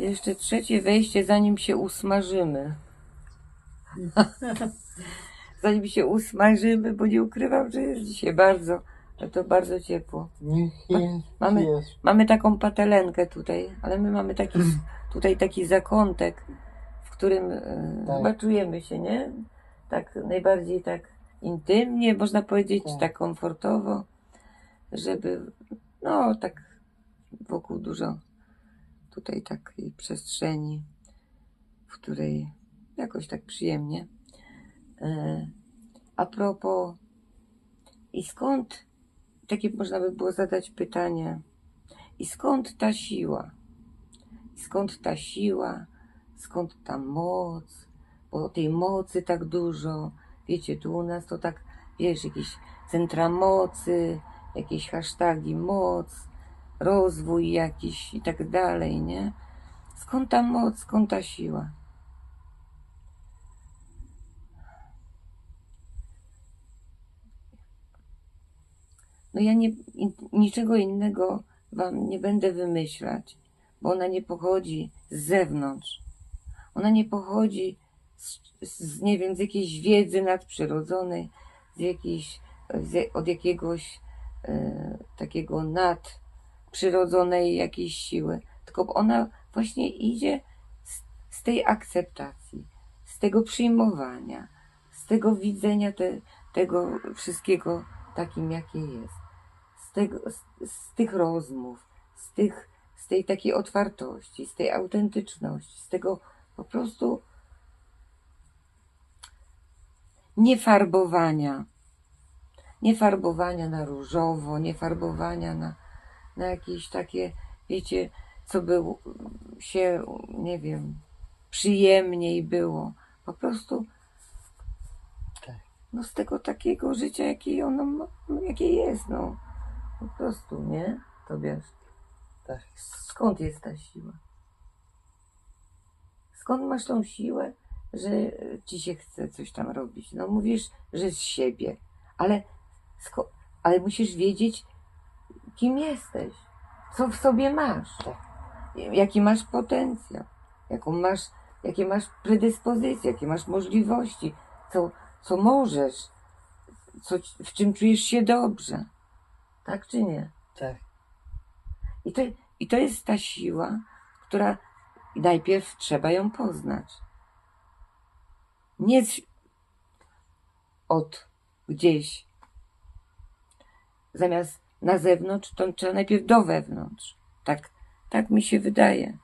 Jeszcze trzecie wejście, zanim się usmażymy. zanim się usmażymy, bo nie ukrywam, że jest dzisiaj bardzo, to bardzo ciepło. Mamy-. Mamy taką patelenkę tutaj, ale my mamy taki, tutaj taki zakątek, w którym e, Tak. chyba czujemy się, nie? Tak najbardziej tak intymnie, można powiedzieć, Tak. tak komfortowo, żeby, no tak wokół dużo tutaj takiej przestrzeni, w której jakoś tak przyjemnie. E, A propos, i skąd, takie można by było zadać pytanie, i skąd ta siła? Skąd ta siła? Skąd ta moc? Bo tej mocy tak dużo. Wiecie, tu u nas to tak, wiesz, jakieś centra mocy, jakieś hasztagi moc, rozwój jakiś i tak dalej, nie? Skąd ta moc, skąd ta siła? No ja nie, niczego innego wam nie będę wymyślać, bo ona nie pochodzi z zewnątrz. Ona nie pochodzi z, z nie wiem, z jakiejś wiedzy nadprzyrodzonej, z jakiejś, z, od jakiegoś e, takiego nadprzyrodzonej jakiejś siły, tylko ona właśnie idzie z, z tej akceptacji, z tego przyjmowania, z tego widzenia te, tego wszystkiego takim, jakie jest z, tego, z, z tych rozmów, z, tych, z tej takiej otwartości, z tej autentyczności, z tego po prostu niefarbowania. Nie farbowania na różowo, nie farbowania na, na jakieś takie, wiecie, co by się, nie wiem, przyjemniej było. Po prostu Tak. no z tego takiego życia, jakie ono ma, jakie jest, no. Po prostu, nie? Tobiasz. Tak. Skąd jest ta siła? Skąd masz tą siłę, że ci się chce coś tam robić? No mówisz, że z siebie, ale, sko- ale musisz wiedzieć, kim jesteś, co w sobie masz, jaki masz potencjał, jaką masz, jakie masz predyspozycje, jakie masz możliwości, co, co możesz, co, w czym czujesz się dobrze. Tak czy nie? Tak. I to, I to jest ta siła, która najpierw trzeba ją poznać. Nie od gdzieś. Zamiast na zewnątrz, to trzeba najpierw do wewnątrz. Tak, tak mi się wydaje.